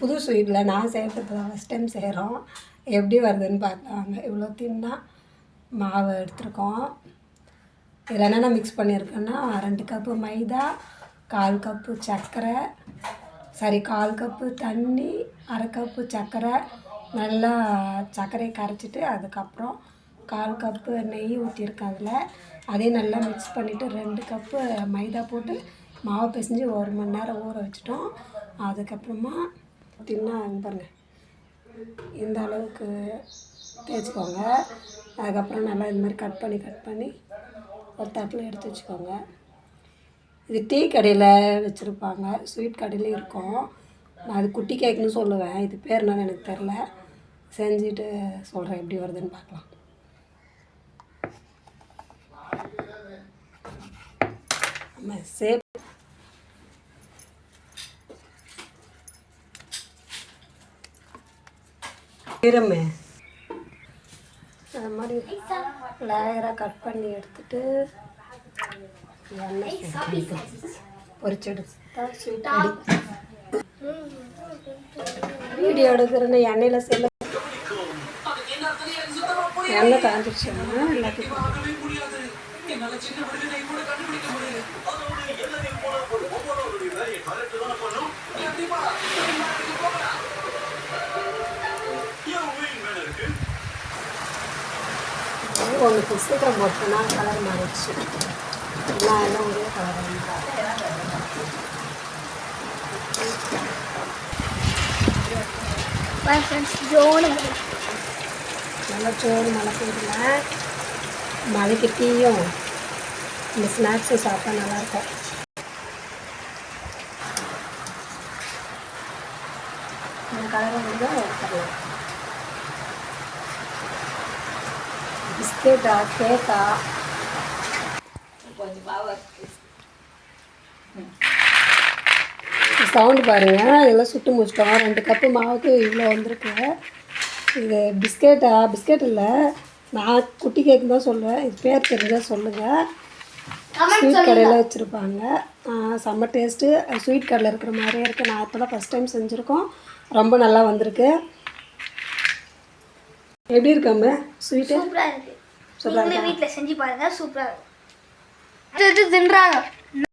புது ஸ்வீட்டில் நான் செய்கிறது இப்போ தான் ஃபஸ்ட் டைம் செய்கிறோம் எப்படி வருதுன்னு பார்த்தாங்க இவ்வளோ தின்னா மாவு எடுத்திருக்கோம். இதில் என்னென்ன மிக்ஸ் பண்ணியிருக்கேன்னா ரெண்டு கப்பு மைதா கால் கப்பு சர்க்கரை சாரி கால் கப்பு தண்ணி அரை கப்பு சர்க்கரை நல்லா சர்க்கரையை கரைச்சிட்டு அதுக்கப்புறம் கால் கப்பு நெய் ஊற்றிருக்கேன் அதில். அதையும் நல்லா மிக்ஸ் பண்ணிவிட்டு ரெண்டு கப்பு மைதா போட்டு மாவு பிசைஞ்சு ஒரு மணி நேரம் ஊற வச்சிட்டோம். அதுக்கப்புறமா தின்னா இங்க பாருங்க. இந்த அளவுக்கு தேய்ச்சிக்கோங்க. அதுக்கப்புறம் நல்லா இந்த மாதிரி கட் பண்ணி கட் பண்ணி ஒரு தட்டில் எடுத்து வச்சுக்கோங்க. இது டீ கடையில் வச்சுருப்பாங்க. ஸ்வீட் கடையிலையும் இருக்கும். நான் அது குட்டி கேக்குன்னு சொல்லுவேன். இது பேர் என்னன்னு எனக்கு தெரில. செஞ்சுட்டு சொல்கிறேன் எப்படி வருதுன்னு பார்க்கலாம். நம்ம சேப் ஈரமே அது மாதிரி லேயராக கட் பண்ணி எடுத்துட்டு எண்ணெய் சேர்த்து பொரிச்சு வீடியோ எடுக்கிறேன்னு எண்ணெயில் செல்ல. எண்ணெய் காஞ்சிருச்சுன்னா எல்லாத்தையும் ஒன்று சீக்கிரம் போட்டோன்னா கலர் மாறிடுச்சு. எல்லாம் எல்லாம் ஒரே கலர் நல்லா சோறு மழை பெய்யல. மழைக்கு டீயும் இந்த ஸ்நாக்ஸும் சாப்பிட்டா நல்லாயிருக்கும் இந்த கலரை வந்து பிஸ்கெட்டா கேக்கா சவுண்டு பாருங்கள் இதெல்லாம் சுட்டு முடிச்சிட்டோம். ரெண்டு கப்பு மாவுக்கு இவ்வளோ வந்திருக்கு. இது பிஸ்கெட்டா பிஸ்கெட் இல்லை. நான் குட்டி கேக்கு தான் சொல்லுவேன் இது பேர் தெரிஞ்சால் சொல்லுங்கள் ஸ்வீட் கடையில் வச்சுருப்பாங்க. செம்ம டேஸ்ட்டு ஸ்வீட் கடையில் இருக்கிற மாதிரியே இருக்குது நான் இப்போ தான் ஃபஸ்ட் டைம் செஞ்சுருக்கோம். ரொம்ப நல்லா வந்திருக்கு. எப்படி இருக்காம ஸ்வீட்டு சூப்பராக வீட்டில் செஞ்சு பாருங்க சூப்பராக இருக்கும். தின்றாங்க.